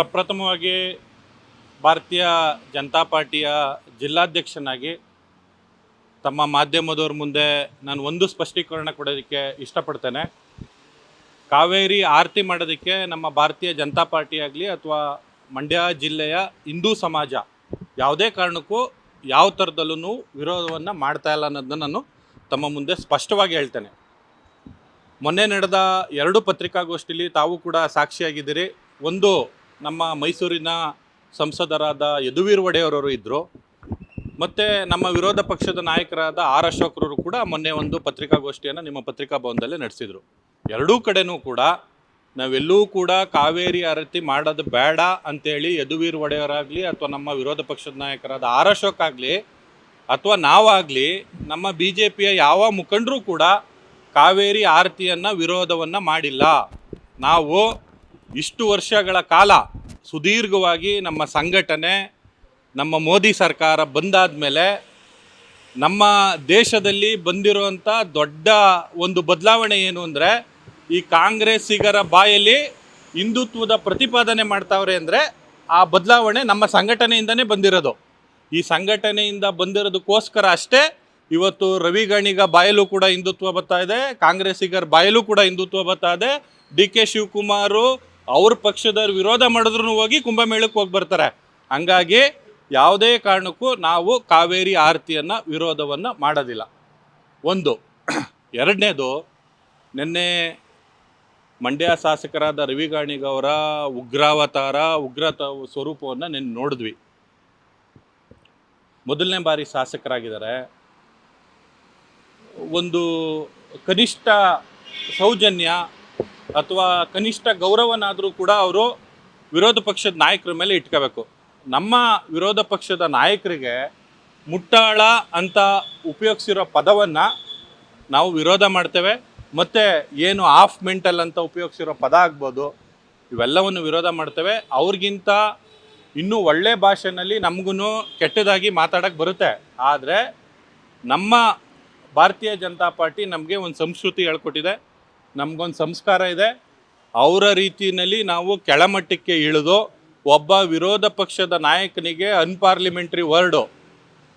ಪ್ರಪ್ರಥಮವಾಗಿ ಭಾರತೀಯ ಜನತಾ ಪಾರ್ಟಿಯ ಜಿಲ್ಲಾಧ್ಯಕ್ಷನಾಗಿ ತಮ್ಮ ಮಾಧ್ಯಮದವ್ರ ಮುಂದೆ ನಾನು ಒಂದು ಸ್ಪಷ್ಟೀಕರಣ ಕೊಡೋದಕ್ಕೆ ಇಷ್ಟಪಡ್ತೇನೆ. ಕಾವೇರಿ ಆರತಿ ಮಾಡೋದಕ್ಕೆ ನಮ್ಮ ಭಾರತೀಯ ಜನತಾ ಪಾರ್ಟಿ ಆಗಲಿ ಅಥವಾ ಮಂಡ್ಯ ಜಿಲ್ಲೆಯ ಹಿಂದೂ ಸಮಾಜ ಯಾವುದೇ ಕಾರಣಕ್ಕೂ ಯಾವ ಥರದಲ್ಲೂ ವಿರೋಧವನ್ನು ಮಾಡ್ತಾ ಇಲ್ಲ ಅನ್ನೋದನ್ನ ನಾನು ತಮ್ಮ ಮುಂದೆ ಸ್ಪಷ್ಟವಾಗಿ ಹೇಳ್ತೇನೆ. ಮೊನ್ನೆ ನಡೆದ ಎರಡು ಪತ್ರಿಕಾಗೋಷ್ಠಿಲಿ ತಾವು ಕೂಡ ಸಾಕ್ಷಿಯಾಗಿದ್ದೀರಿ. ಒಂದು ನಮ್ಮ ಮೈಸೂರಿನ ಸಂಸದರಾದ ಯದುವೀರ್ ಒಡೆಯವರವರು ಇದ್ದರು ಮತ್ತು ನಮ್ಮ ವಿರೋಧ ಪಕ್ಷದ ನಾಯಕರಾದ ಆರ್ ಅಶೋಕ್ರವರು ಕೂಡ ಮೊನ್ನೆ ಒಂದು ಪತ್ರಿಕಾಗೋಷ್ಠಿಯನ್ನು ನಿಮ್ಮ ಪತ್ರಿಕಾ ಭವನದಲ್ಲೇ ನಡೆಸಿದರು. ಎರಡೂ ಕಡೆನೂ ಕೂಡ ನಾವೆಲ್ಲೂ ಕೂಡ ಕಾವೇರಿ ಆರತಿ ಮಾಡೋದು ಬೇಡ ಅಂತೇಳಿ ಯದುವೀರ್ ಒಡೆಯವರಾಗಲಿ ಅಥವಾ ನಮ್ಮ ವಿರೋಧ ಪಕ್ಷದ ನಾಯಕರಾದ ಆರ್ ಅಶೋಕ್ ಆಗಲಿ ಅಥವಾ ನಾವಾಗಲಿ ನಮ್ಮ ಬಿ ಜೆ ಪಿಯ ಯಾವ ಮುಖಂಡರು ಕೂಡ ಕಾವೇರಿ ಆರತಿಯನ್ನು ವಿರೋಧವನ್ನು ಮಾಡಿಲ್ಲ. ನಾವು ಇಷ್ಟು ವರ್ಷಗಳ ಕಾಲ ಸುದೀರ್ಘವಾಗಿ ನಮ್ಮ ಸಂಘಟನೆ, ನಮ್ಮ ಮೋದಿ ಸರ್ಕಾರ ಬಂದಾದ ಮೇಲೆ ನಮ್ಮ ದೇಶದಲ್ಲಿ ಬಂದಿರುವಂಥ ದೊಡ್ಡ ಒಂದು ಬದಲಾವಣೆ ಏನು ಅಂದರೆ, ಈ ಕಾಂಗ್ರೆಸ್ಸಿಗರ ಬಾಯಲ್ಲಿ ಹಿಂದುತ್ವದ ಪ್ರತಿಪಾದನೆ ಮಾಡ್ತಾವ್ರೆ ಅಂದರೆ ಆ ಬದಲಾವಣೆ ನಮ್ಮ ಸಂಘಟನೆಯಿಂದನೇ ಬಂದಿರೋದು. ಈ ಸಂಘಟನೆಯಿಂದ ಬಂದಿರೋದಕ್ಕೋಸ್ಕರ ಅಷ್ಟೇ ಇವತ್ತು ರವಿಗಣಿಗ ಬಾಯಲ್ಲೂ ಕೂಡ ಹಿಂದುತ್ವ ಬರ್ತಾ ಇದೆ, ಕಾಂಗ್ರೆಸ್ಸಿಗರ ಬಾಯಲ್ಲೂ ಕೂಡ ಹಿಂದುತ್ವ ಬರ್ತಾ ಇದೆ. ಡಿ ಕೆ ಶಿವಕುಮಾರು ಅವ್ರ ಪಕ್ಷದವ್ರು ವಿರೋಧ ಮಾಡಿದ್ರು ಹೋಗಿ ಕುಂಭಮೇಳಕ್ಕೆ ಹೋಗಿ ಬರ್ತಾರೆ. ಹಂಗಾಗಿ ಯಾವುದೇ ಕಾರಣಕ್ಕೂ ನಾವು ಕಾವೇರಿ ಆರತಿಯನ್ನು ವಿರೋಧವನ್ನು ಮಾಡೋದಿಲ್ಲ. ಒಂದು, ಎರಡನೇದು, ನಿನ್ನೆ ಮಂಡ್ಯ ಶಾಸಕರಾದ ರವಿ ಗಾಣಿಗವರ ಉಗ್ರಾವತಾರ ಉಗ್ರತ ಸ್ವರೂಪವನ್ನು ನಿನ್ನೆ ನೋಡಿದ್ವಿ. ಮೊದಲನೇ ಬಾರಿ ಶಾಸಕರಾಗಿದ್ದಾರೆ. ಒಂದು ಕನಿಷ್ಠ ಸೌಜನ್ಯ ಅಥವಾ ಕನಿಷ್ಠ ಗೌರವನಾದರೂ ಕೂಡ ಅವರು ವಿರೋಧ ಪಕ್ಷದ ನಾಯಕರ ಮೇಲೆ ಇಟ್ಕೋಬೇಕು. ನಮ್ಮ ವಿರೋಧ ಪಕ್ಷದ ನಾಯಕರಿಗೆ ಮುಟ್ಟಾಳ ಅಂತ ಉಪಯೋಗಿಸಿರೋ ಪದವನ್ನು ನಾವು ವಿರೋಧ ಮಾಡ್ತೇವೆ. ಮತ್ತು ಏನು ಆಫ್ ಮೆಂಟಲ್ ಅಂತ ಉಪಯೋಗಿಸಿರೋ ಪದ ಆಗ್ಬೋದು, ಇವೆಲ್ಲವನ್ನು ವಿರೋಧ ಮಾಡ್ತೇವೆ. ಅವ್ರಿಗಿಂತ ಇನ್ನೂ ಒಳ್ಳೆ ಭಾಷೆನಲ್ಲಿ ನಮಗೂ ಕೆಟ್ಟದಾಗಿ ಮಾತಾಡೋಕ್ಕೆ ಬರುತ್ತೆ. ಆದರೆ ನಮ್ಮ ಭಾರತೀಯ ಜನತಾ ಪಾರ್ಟಿ ನಮಗೆ ಒಂದು ಸಂಸ್ಕೃತಿ ಹೇಳ್ಕೊಟ್ಟಿದೆ. ನಮಗೊಂದು ಸಂಸ್ಕಾರ ಇದೆ. ಅವರ ರೀತಿಯಲ್ಲಿ ನಾವು ಕೆಳಮಟ್ಟಕ್ಕೆ ಇಳಿದು ಒಬ್ಬ ವಿರೋಧ ಪಕ್ಷದ ನಾಯಕನಿಗೆ ಅನ್ಪಾರ್ಲಿಮೆಂಟ್ರಿ ವರ್ಡು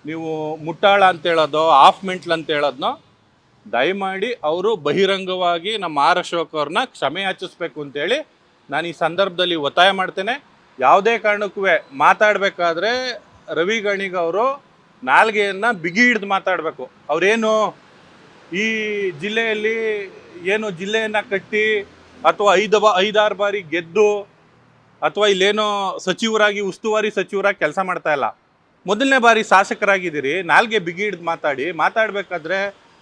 ನೀವು ಮುಟ್ಟಾಳ ಅಂತ ಹೇಳೋದು ಆಫ್ ಮೆಂಟ್ಲ್ ಅಂತ ಹೇಳೋದನ್ನ ದಯಮಾಡಿ ಅವರು ಬಹಿರಂಗವಾಗಿ ನಮ್ಮ ಆರ್ ಅಶೋಕ್ ಅವ್ರನ್ನ ಕ್ಷಮೆ ಯಾಚಿಸ್ಬೇಕು ಅಂತೇಳಿ ನಾನು ಈ ಸಂದರ್ಭದಲ್ಲಿ ಒತ್ತಾಯ ಮಾಡ್ತೇನೆ. ಯಾವುದೇ ಕಾರಣಕ್ಕೂ ಮಾತಾಡಬೇಕಾದ್ರೆ ರವಿ ಗಣಿಗ ಅವರು ನಾಲ್ಗೆಯನ್ನು ಬಿಗಿ ಹಿಡಿದು ಮಾತಾಡಬೇಕು. ಅವರೇನು ಈ ಜಿಲ್ಲೆಯಲ್ಲಿ ಏನು ಜಿಲ್ಲೆಯನ್ನು ಕಟ್ಟಿ ಅಥವಾ ಐದು ಬಾ ಐದಾರು ಬಾರಿ ಗೆದ್ದು ಅಥವಾ ಇಲ್ಲೇನೋ ಸಚಿವರಾಗಿ, ಉಸ್ತುವಾರಿ ಸಚಿವರಾಗಿ ಕೆಲಸ ಮಾಡ್ತಾ ಇಲ್ಲ. ಮೊದಲನೇ ಬಾರಿ ಶಾಸಕರಾಗಿದ್ದೀರಿ. ನಾಲ್ಗೆ ಬಿಗಿ ಹಿಡ್ದು ಮಾತಾಡಿ, ಮಾತಾಡಬೇಕಾದ್ರೆ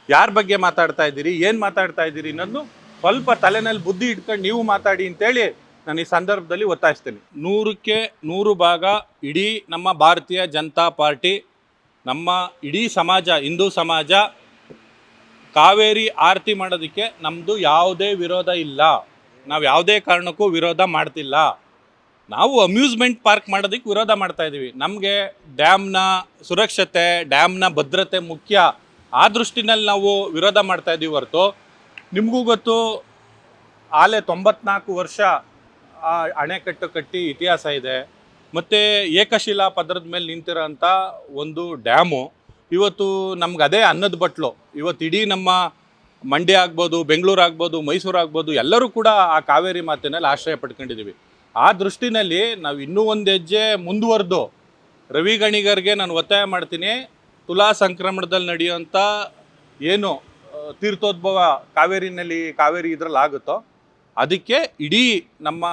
ಯಾರ ಬಗ್ಗೆ ಮಾತಾಡ್ತಾ ಇದ್ದೀರಿ, ಏನು ಮಾತಾಡ್ತಾ ಇದ್ದೀರಿ ಅನ್ನೋದು ಸ್ವಲ್ಪ ತಲೆನಲ್ಲಿ ಬುದ್ಧಿ ಇಟ್ಕೊಂಡು ನೀವು ಮಾತಾಡಿ ಅಂತೇಳಿ ನಾನು ಈ ಸಂದರ್ಭದಲ್ಲಿ ಒತ್ತಾಯಿಸ್ತೇನೆ. ನೂರಕ್ಕೆ ನೂರು ಭಾಗ ಇಡೀ ನಮ್ಮ ಭಾರತೀಯ ಜನತಾ ಪಾರ್ಟಿ, ನಮ್ಮ ಇಡೀ ಸಮಾಜ, ಹಿಂದೂ ಸಮಾಜ ಕಾವೇರಿ ಆರತಿ ಮಾಡೋದಕ್ಕೆ ನಮ್ಮದು ಯಾವುದೇ ವಿರೋಧ ಇಲ್ಲ. ನಾವು ಯಾವುದೇ ಕಾರಣಕ್ಕೂ ವಿರೋಧ ಮಾಡ್ತಿಲ್ಲ. ನಾವು ಅಮ್ಯೂಸ್ಮೆಂಟ್ ಪಾರ್ಕ್ ಮಾಡೋದಕ್ಕೆ ವಿರೋಧ ಮಾಡ್ತಾ ಇದ್ದೀವಿ ನಮಗೆ ಡ್ಯಾಮ್ನ ಸುರಕ್ಷತೆ ಡ್ಯಾಮ್ನ ಭದ್ರತೆ ಮುಖ್ಯ. ಆ ದೃಷ್ಟಿನಲ್ಲಿ ನಾವು ವಿರೋಧ ಮಾಡ್ತಾ ಇದ್ದೀವಿ ಹೊರತು. ನಿಮಗೂ ಗೊತ್ತು, ಆಲೆ ತೊಂಬತ್ನಾಲ್ಕು ವರ್ಷ, ಆ ಅಣೆಕಟ್ಟು ಕಟ್ಟಿ ಇತಿಹಾಸ ಇದೆ. ಮತ್ತು ಏಕಶಿಲಾ ಪದರದ ಮೇಲೆ ನಿಂತಿರೋಂಥ ಒಂದು ಡ್ಯಾಮು ಇವತ್ತು ನಮ್ಗೆ ಅದೇ ಅನ್ನದ ಬಟ್ಲು. ಇವತ್ತು ಇಡೀ ನಮ್ಮ ಮಂಡ್ಯ ಆಗ್ಬೋದು, ಬೆಂಗಳೂರು ಆಗ್ಬೋದು, ಮೈಸೂರು ಆಗ್ಬೋದು, ಎಲ್ಲರೂ ಕೂಡ ಆ ಕಾವೇರಿ ಮಾತಿನಲ್ಲಿ ಆಶ್ರಯ ಪಡ್ಕೊಂಡಿದ್ದೀವಿ ಆ ದೃಷ್ಟಿನಲ್ಲಿ ನಾವು ಇನ್ನೂ ಒಂದು ಹೆಜ್ಜೆ ಮುಂದುವರೆದು. ರವಿ ಗಣಿಗರಿಗೆ ನಾನು ಒತ್ತಾಯ ಮಾಡ್ತೀನಿ, ತುಲಾ ಸಂಕ್ರಮಣದಲ್ಲಿ ನಡೆಯುವಂಥ ಏನು ತೀರ್ಥೋದ್ಭವ ಕಾವೇರಿನಲ್ಲಿ, ಕಾವೇರಿ ಇದರಲ್ಲಿ ಆಗುತ್ತೋ, ಅದಕ್ಕೆ ಇಡೀ ನಮ್ಮ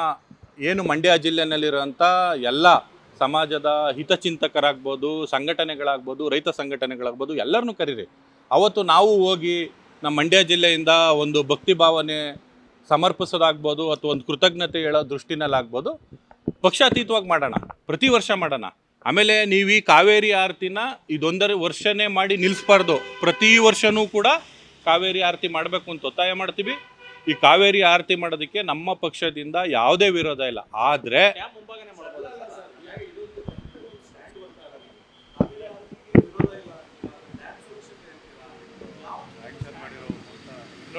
ಏನು ಮಂಡ್ಯ ಜಿಲ್ಲೆನಲ್ಲಿರುವಂಥ ಎಲ್ಲ ಸಮಾಜದ ಹಿತಚಿಂತಕರಾಗ್ಬೋದು, ಸಂಘಟನೆಗಳಾಗ್ಬೋದು, ರೈತ ಸಂಘಟನೆಗಳಾಗ್ಬೋದು, ಎಲ್ಲರನ್ನೂ ಕರೀರಿ. ಅವತ್ತು ನಾವು ಹೋಗಿ ನಮ್ಮ ಮಂಡ್ಯ ಜಿಲ್ಲೆಯಿಂದ ಒಂದು ಭಕ್ತಿ ಭಾವನೆ ಸಮರ್ಪಿಸೋದಾಗ್ಬೋದು ಅಥವಾ ಒಂದು ಕೃತಜ್ಞತೆ ಹೇಳೋ ದೃಷ್ಟಿನಲ್ಲಾಗ್ಬೋದು, ಪಕ್ಷಾತೀತವಾಗಿ ಮಾಡೋಣ, ಪ್ರತಿ ವರ್ಷ ಮಾಡೋಣ. ಆಮೇಲೆ ನೀವು ಈ ಕಾವೇರಿ ಆರತಿನ ಇದೊಂದರ ವರ್ಷನೇ ಮಾಡಿ ನಿಲ್ಲಿಸ್ಬಾರ್ದು ಪ್ರತಿ ವರ್ಷನೂ ಕೂಡ ಕಾವೇರಿ ಆರತಿ ಮಾಡಬೇಕು ಅಂತ ಒತ್ತಾಯ ಮಾಡ್ತೀವಿ. ಈ ಕಾವೇರಿ ಆರತಿ ಮಾಡೋದಕ್ಕೆ ನಮ್ಮ ಪಕ್ಷದಿಂದ ಯಾವುದೇ ವಿರೋಧ ಇಲ್ಲ. ಆದರೆ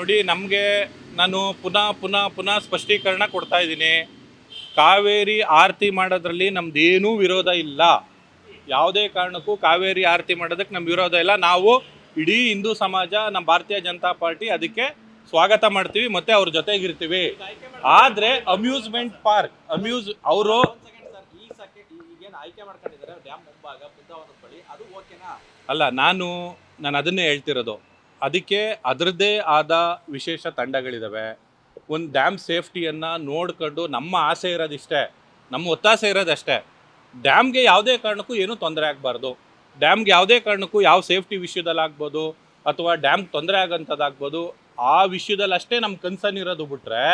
ನೋಡಿ, ನಮಗೆ ನಾನು ಪುನಃ ಪುನಃ ಪುನಃ ಸ್ಪಷ್ಟೀಕರಣ ಕೊಡ್ತಾ ಇದ್ದೀನಿ. ಕಾವೇರಿ ಆರತಿ ಮಾಡೋದ್ರಲ್ಲಿ ನಮ್ದೇನೂ ವಿರೋಧ ಇಲ್ಲ. ಯಾವುದೇ ಕಾರಣಕ್ಕೂ ಕಾವೇರಿ ಆರತಿ ಮಾಡೋದಕ್ಕೆ ನಮ್ಮ ವಿರೋಧ ಇಲ್ಲ. ನಾವು ಇಡೀ ಹಿಂದೂ ಸಮಾಜ, ನಮ್ಮ ಭಾರತೀಯ ಜನತಾ ಪಾರ್ಟಿ ಅದಕ್ಕೆ ಸ್ವಾಗತ ಮಾಡ್ತೀವಿ, ಮತ್ತೆ ಅವ್ರ ಜೊತೆಗಿರ್ತೀವಿ. ಆದ್ರೆ ಅಮ್ಯೂಸ್ಮೆಂಟ್ ಪಾರ್ಕ್, ಅಮ್ಯೂಸ್ ಅವರು ಅಲ್ಲ, ನಾನು ನಾನು ಅದನ್ನೇ ಹೇಳ್ತಿರೋದು. ಅದಕ್ಕೆ ಅದರದ್ದೇ ಆದ ವಿಶೇಷ ತಂಡಗಳಿದ್ದಾವೆ ಒಂದು ಡ್ಯಾಮ್ ಸೇಫ್ಟಿಯನ್ನು ನೋಡ್ಕೊಂಡು ನಮ್ಮ ಆಸೆ ಇರೋದಿಷ್ಟೇ. ನಮ್ಮ ಒತ್ತಾಸೆ ಇರೋದಷ್ಟೇ. ಡ್ಯಾಮ್ಗೆ ಯಾವುದೇ ಕಾರಣಕ್ಕೂ ಏನೂ ತೊಂದರೆ ಆಗಬಾರ್ದು. ಡ್ಯಾಮ್ಗೆ ಯಾವುದೇ ಕಾರಣಕ್ಕೂ ಯಾವ ಸೇಫ್ಟಿ ವಿಷಯದಲ್ಲಿ ಆಗ್ಬೋದು ಅಥವಾ ಡ್ಯಾಮ್ ತೊಂದರೆ ಆಗೋಂಥದ್ದಾಗ್ಬೋದು ಆ ವಿಷಯದಲ್ಲಿ ಅಷ್ಟೇ ನಮ್ಮ ಕನ್ಸರ್ನ್ ಇರೋದು ಬಿಟ್ಟರೆ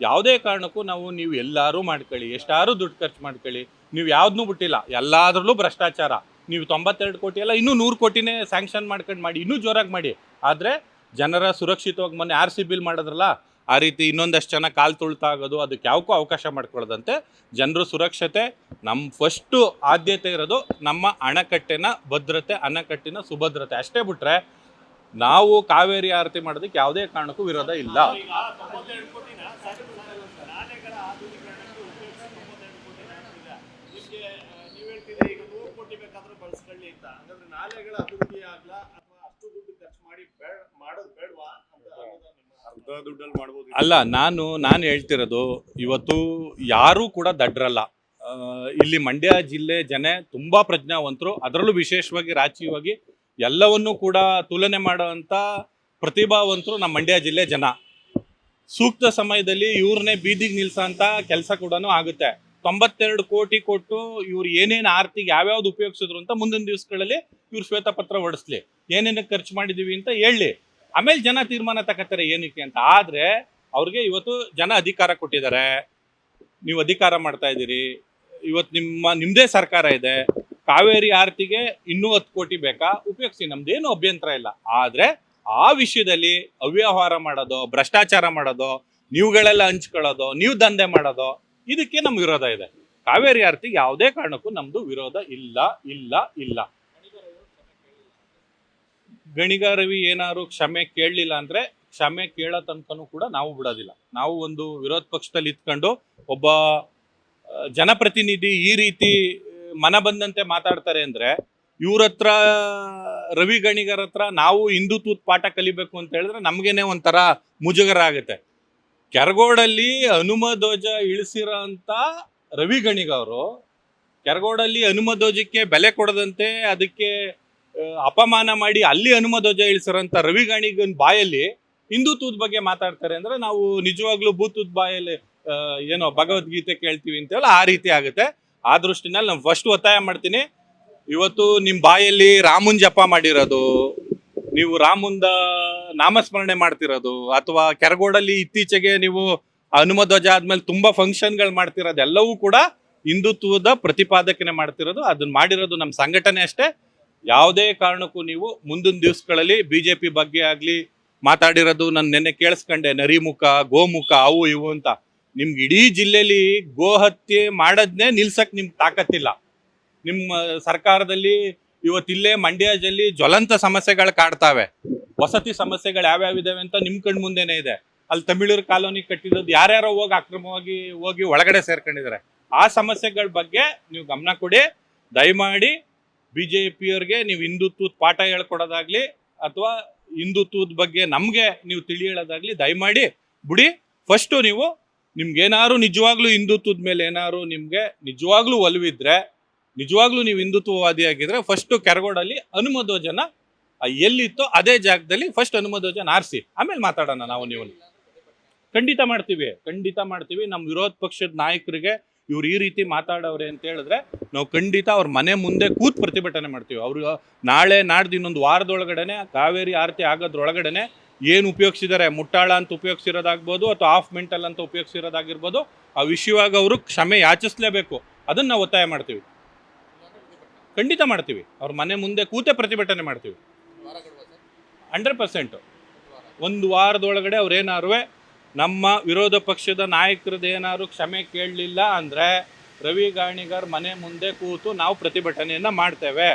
ಯಾವುದೇ ಕಾರಣಕ್ಕೂ ನಾವು ನೀವು ಎಲ್ಲರೂ ಮಾಡ್ಕೊಳ್ಳಿ ಎಷ್ಟಾರು ದುಡ್ಡು ಖರ್ಚು ಮಾಡ್ಕೊಳ್ಳಿ. ನೀವು ಯಾವುದನ್ನೂ ಬಿಟ್ಟಿಲ್ಲ, ಎಲ್ಲಾದ್ರಲ್ಲೂ ಭ್ರಷ್ಟಾಚಾರ. ನೀವು ತೊಂಬತ್ತೆರಡು ಕೋಟಿ ಎಲ್ಲ ಇನ್ನೂ ನೂರು ಕೋಟಿನೇ ಸ್ಯಾಂಕ್ಷನ್ ಮಾಡ್ಕೊಂಡು ಮಾಡಿ, ಇನ್ನೂ ಜೋರಾಗಿ ಮಾಡಿ. ಆದರೆ ಜನರ ಸುರಕ್ಷಿತವಾಗಿ ಮೊನ್ನೆ ಆರ್ ಸಿ ಬಿಲ್ ಮಾಡಿದ್ರಲ್ಲ, ಆ ರೀತಿ ಇನ್ನೊಂದಷ್ಟು ಜನ ಕಾಲು ತುಳ್ತಾ ಆಗೋದು, ಅದಕ್ಕೆ ಯಾವಕ್ಕೂ ಅವಕಾಶ ಮಾಡ್ಕೊಳ್ಳೋದಂತೆ ಜನರ ಸುರಕ್ಷತೆ ನಮ್ಮ ಫಸ್ಟು ಆದ್ಯತೆ ಇರೋದು ನಮ್ಮ ಅಣೆಕಟ್ಟಿನ ಭದ್ರತೆ, ಅಣೆಕಟ್ಟಿನ ಸುಭದ್ರತೆ. ಅಷ್ಟೇ ಬಿಟ್ರೆ ನಾವು ಕಾವೇರಿ ಆರತಿ ಮಾಡೋದಕ್ಕೆ ಯಾವುದೇ ಕಾರಣಕ್ಕೂ ವಿರೋಧ ಇಲ್ಲ ನಾಲೆಗಳ ಆಧುನೀಕರಣಕ್ಕೆ ಉಪಯೋಗಿಸಿ ತೊಂಬತ್ತೆರಡು ಕೋಟಿ ನಾಟಿದೆ ನಿಮಗೆ ನೀವು ಹೇಳ್ತಿದ್ರೆ ಕೋಟಿ ಬೇಕಾದ್ರೂ ಬಳಸ್ಕೊಳ್ಳಿ ಅಂತ. ಹಂಗಂದ್ರೆ ನಾಲೆಗಳ ಅಭಿವೃದ್ಧಿ ಆಗ್ಲ ಅಥವಾ ಅಷ್ಟು ದುಡ್ಡು ಖರ್ಚು ಮಾಡಿ ಬೇಡ ಮಾಡೋದು ಬೇಡವಾ ಅಂತ ಅನ್ನೋದು ನಿಮ್ಮ ಅರ್ಧ ದುಡ್ಡಲ್ಲಿ ಮಾಡ್ಬೋದು. ಅಲ್ಲ ನಾನು ನಾನು ಹೇಳ್ತಿರೋದು ಇವತ್ತು ಯಾರೂ ಕೂಡ ದಡ್ರಲ್ಲ. ಆ, ಇಲ್ಲಿ ಮಂಡ್ಯ ಜಿಲ್ಲೆ ಜನ ತುಂಬಾ ಪ್ರಜ್ಞಾವಂತರು. ಅದರಲ್ಲೂ ವಿಶೇಷವಾಗಿ ರಾಜಕೀಯವಾಗಿ ಎಲ್ಲವನ್ನೂ ಕೂಡ ತುಲನೆ ಮಾಡುವಂತ ಪ್ರತಿಭಾವಂತರು ನಮ್ಮ ಮಂಡ್ಯ ಜಿಲ್ಲೆ ಜನ. ಸೂಕ್ತ ಸಮಯದಲ್ಲಿ ಇವ್ರನ್ನೇ ಬೀದಿಗೆ ನಿಲ್ಸೋಂಥ ಕೆಲಸ ಕೂಡ ಆಗುತ್ತೆ. ತೊಂಬತ್ತೆರಡು ಕೋಟಿ ಕೊಟ್ಟು ಇವ್ರು ಏನೇನು ಆರ್ತಿಗೆ ಯಾವ್ಯಾವ್ದು ಉಪಯೋಗಿಸಿದ್ರು ಅಂತ ಮುಂದಿನ ದಿವಸಗಳಲ್ಲಿ ಇವ್ರು ಶ್ವೇತಪತ್ರ ಹೊಡಿಸ್ಲಿ. ಏನೇನು ಖರ್ಚು ಮಾಡಿದೀವಿ ಅಂತ ಹೇಳಿ. ಆಮೇಲೆ ಜನ ತೀರ್ಮಾನ ತಗೋತಾರೆ ಏನಕ್ಕೆ ಅಂತ. ಆದ್ರೆ ಅವ್ರಿಗೆ ಇವತ್ತು ಜನ ಅಧಿಕಾರ ಕೊಟ್ಟಿದ್ದಾರೆ. ನೀವು ಅಧಿಕಾರ ಮಾಡ್ತಾ ಇದ್ದೀರಿ. ಇವತ್ತು ನಿಮ್ಮ ನಿಮ್ಮದೇ ಸರ್ಕಾರ ಇದೆ. ಕಾವೇರಿ ಆರ್ತಿಗೆ ಇನ್ನೂ ಹತ್ತು ಕೋಟಿ ಬೇಕಾ? ಉಪಯೋಗಿಸಿ. ನಮ್ದೇನು ಅಭ್ಯಂತರ ಇಲ್ಲ. ಆದ್ರೆ ಆ ವಿಷಯದಲ್ಲಿ ಅವ್ಯವಹಾರ ಮಾಡೋದು, ಭ್ರಷ್ಟಾಚಾರ ಮಾಡೋದು, ನೀವುಗಳೆಲ್ಲ ಹಂಚ್ಕೊಳ್ಳೋದು, ನೀವು ದಂಧೆ ಮಾಡೋದು ಇದಕ್ಕೆ ನಮ್ಗೆ ವಿರೋಧ ಇದೆ. ಕಾವೇರಿ ಆರ್ತಿಗೆ ಯಾವುದೇ ಕಾರಣಕ್ಕೂ ನಮ್ದು ವಿರೋಧ ಇಲ್ಲ ಇಲ್ಲ ಇಲ್ಲ. ಗಣಿಗಾರವಿ ಏನಾದ್ರು ಕ್ಷಮೆ ಕೇಳಲಿಲ್ಲ ಅಂದ್ರೆ ಕ್ಷಮೆ ಕೇಳೋ ತನಕನೂ ಕೂಡ ನಾವು ಬಿಡೋದಿಲ್ಲ. ನಾವು ಒಂದು ವಿರೋಧ ಪಕ್ಷದಲ್ಲಿ ಇದ್ಕೊಂಡು ಒಬ್ಬ ಜನಪ್ರತಿನಿಧಿ ಈ ರೀತಿ ಮನ ಬಂದಂತೆ ಮಾತಾಡ್ತಾರೆ ಅಂದ್ರೆ ಇವ್ರ ರವಿ ಗಣಿಗರ ಹತ್ರ ನಾವು ಹಿಂದುತ್ವದ ಪಾಠ ಕಲಿಬೇಕು ಅಂತ ಹೇಳಿದ್ರೆ ನಮ್ಗೇನೆ ಒಂಥರ ಮುಜುಗರ ಆಗುತ್ತೆ. ಕೆರಗೋಡಲ್ಲಿ ಹನುಮ ಧ್ವಜ ಇಳಿಸಿರೋ ಅಂತ ರವಿ ಗಣಿಗ ಅವರು. ಕೆರಗೋಡಲ್ಲಿ ಹನುಮ ಧ್ವಜಕ್ಕೆ ಬೆಲೆ ಕೊಡದಂತೆ ಅದಕ್ಕೆ ಅಪಮಾನ ಮಾಡಿ ಅಲ್ಲಿ ಹನುಮ ಧ್ವಜ ಇಳಿಸಿರೋಂಥ ರವಿ ಗಣಿಗನ್ ಬಾಯಲ್ಲಿ ಹಿಂದುತ್ವದ ಬಗ್ಗೆ ಮಾತಾಡ್ತಾರೆ ಅಂದ್ರೆ ನಾವು ನಿಜವಾಗ್ಲೂ ಭೂತದ ಬಾಯಲ್ಲಿ ಏನೋ ಭಗವದ್ಗೀತೆ ಕೇಳ್ತೀವಿ ಹೇಳಿ ಆ ರೀತಿ ಆಗುತ್ತೆ. ಆ ದೃಷ್ಟಿನಲ್ಲಿ ನಾನು ಫಸ್ಟ್ ಒತ್ತಾಯ ಮಾಡ್ತೀನಿ. ಇವತ್ತು ನಿಮ್ಮ ಬಾಯಲ್ಲಿ ರಾಮನ್ ಜಪ ಮಾಡಿರೋದು. ನೀವು ರಾಮುಂದ ನಾಮಸ್ಮರಣೆ ಮಾಡ್ತಿರೋದು ಅಥವಾ ಕೆರಗೋಡಲ್ಲಿ ಇತ್ತೀಚೆಗೆ ನೀವು ಹನುಮ ಧ್ವಜ ಆದ್ಮೇಲೆ ತುಂಬಾ ಫಂಕ್ಷನ್ಗಳು ಮಾಡ್ತಿರೋದು ಎಲ್ಲವೂ ಕೂಡ ಹಿಂದುತ್ವದ ಪ್ರತಿಪಾದಕನೆ ಮಾಡ್ತಿರೋದು. ಅದನ್ನ ಮಾಡಿರೋದು ನಮ್ಮ ಸಂಘಟನೆ ಅಷ್ಟೇ. ಯಾವುದೇ ಕಾರಣಕ್ಕೂ ನೀವು ಮುಂದಿನ ದಿವಸಗಳಲ್ಲಿ ಬಿಜೆಪಿ ಬಗ್ಗೆ ಆಗ್ಲಿ ಮಾತಾಡಿರೋದು ನಾನು ನೆನ್ನೆ ಕೇಳಿಸ್ಕೊಂಡೆ. ನರಿಮುಖ, ಗೋಮುಖ, ಅವು ಇವು ಅಂತ. ನಿಮ್ಗೆ ಇಡೀ ಜಿಲ್ಲೆಯಲ್ಲಿ ಗೋ ಹತ್ಯೆ ಮಾಡೋದನ್ನೇ ನಿಲ್ಸಕ್ ನಿಮ್ಗೆ ತಾಕತ್ತಿಲ್ಲ. ನಿಮ್ಮ ಸರ್ಕಾರದಲ್ಲಿ ಇವತ್ತಿಲ್ಲೇ ಮಂಡ್ಯದಲ್ಲಿ ಜ್ವಲಂತ ಸಮಸ್ಯೆಗಳು ಕಾಡ್ತಾವೆ. ವಸತಿ ಸಮಸ್ಯೆಗಳು ಯಾವ್ಯಾವ ಇದಾವೆ ಅಂತ ನಿಮ್ ಕಣ್ ಮುಂದೆನೆ ಇದೆ. ಅಲ್ಲಿ ತಮಿಳರ ಕಾಲೋನಿ ಕಟ್ಟಿರೋದು ಯಾರ್ಯಾರೋ ಹೋಗಿ ಅಕ್ರಮವಾಗಿ ಹೋಗಿ ಒಳಗಡೆ ಸೇರ್ಕೊಂಡಿದ್ದಾರೆ. ಆ ಸಮಸ್ಯೆಗಳ ಬಗ್ಗೆ ನೀವು ಗಮನ ಕೊಡಿ. ದಯಮಾಡಿ ಬಿ ಜೆ ಪಿಯವ್ರಿಗೆ ನೀವು ಹಿಂದುತ್ವದ ಪಾಠ ಹೇಳ್ಕೊಡೋದಾಗ್ಲಿ ಅಥವಾ ಹಿಂದುತ್ವದ ಬಗ್ಗೆ ನಮಗೆ ನೀವು ತಿಳಿ ಹೇಳೋದಾಗ್ಲಿ ದಯಮಾಡಿ ಬಿಡಿ. ಫಸ್ಟು ನೀವು ನಿಮ್ಗೆ ಏನಾದ್ರು ನಿಜವಾಗ್ಲೂ ಹಿಂದುತ್ವದ ಮೇಲೆ ಏನಾದ್ರು ನಿಮ್ಗೆ ನಿಜವಾಗ್ಲೂ ಒಲವಿದ್ರೆ ನಿಜವಾಗ್ಲೂ ನೀವು ಹಿಂದುತ್ವವಾದಿ ಆಗಿದ್ರೆ ಫಸ್ಟ್ ಕೆರಗೋಡಲ್ಲಿ ಅನುಮೋದೋಜನ ಆ, ಎಲ್ಲಿತ್ತೋ ಅದೇ ಜಾಗದಲ್ಲಿ ಫಸ್ಟ್ ಹನುಮ ಧ್ವಜನ ಆರಿಸಿ. ಆಮೇಲೆ ಮಾತಾಡೋಣ ನಾವು ನೀವು ಖಂಡಿತ ಮಾಡ್ತೀವಿ ಖಂಡಿತ ಮಾಡ್ತೀವಿ. ನಮ್ಮ ವಿರೋಧ ಪಕ್ಷದ ನಾಯಕರಿಗೆ ಇವ್ರು ಈ ರೀತಿ ಮಾತಾಡವ್ರೆ ಅಂತ ಹೇಳಿದ್ರೆ ನಾವು ಖಂಡಿತ ಅವ್ರ ಮನೆ ಮುಂದೆ ಕೂತ್ ಪ್ರತಿಭಟನೆ ಮಾಡ್ತೀವಿ. ಅವ್ರು ನಾಳೆ ನಾಡ್ದು ಇನ್ನೊಂದು ವಾರದೊಳಗಡೆನೆ ಕಾವೇರಿ ಆರತಿ ಆಗೋದ್ರೊಳಗಡೆನೆ ಏನು ಉಪಯೋಗಿಸಿದ್ದಾರೆ ಮುಟ್ಟಾಳ ಅಂತ ಉಪಯೋಗಿಸಿರೋದಾಗ್ಬೋದು ಅಥವಾ ಹಾಫ್ ಮೆಂಟಲ್ ಅಂತ ಉಪಯೋಗಿಸಿರೋದಾಗಿರ್ಬೋದು, ಆ ವಿಷಯವಾಗಿ ಅವರು ಕ್ಷಮೆ ಯಾಚಿಸ್ಲೇಬೇಕು. ಅದನ್ನ ನಾವು ಒತ್ತಾಯ ಮಾಡ್ತೀವಿ. ಖಂಡಿತ ಮಾಡ್ತೀವಿ. ಅವ್ರ ಮನೆ ಮುಂದೆ ಕೂತೆ ಪ್ರತಿಭಟನೆ ಮಾಡ್ತೀವಿ. Hundred percent. ಒಂದು ವಾರದೊಳಗಡೆ ಅವ್ರೇನಾರು ನಮ್ಮ ವಿರೋಧ ಪಕ್ಷದ ನಾಯಕರದ್ದೇನಾದ್ರು ಕ್ಷಮೆ ಕೇಳಲಿಲ್ಲ ಅಂದರೆ ರವಿ ಗಾಣಿಗರ್ ಮನೆ ಮುಂದೆ ಕೂತು ನಾವು ಪ್ರತಿಭಟನೆಯನ್ನು ಮಾಡ್ತೇವೆ.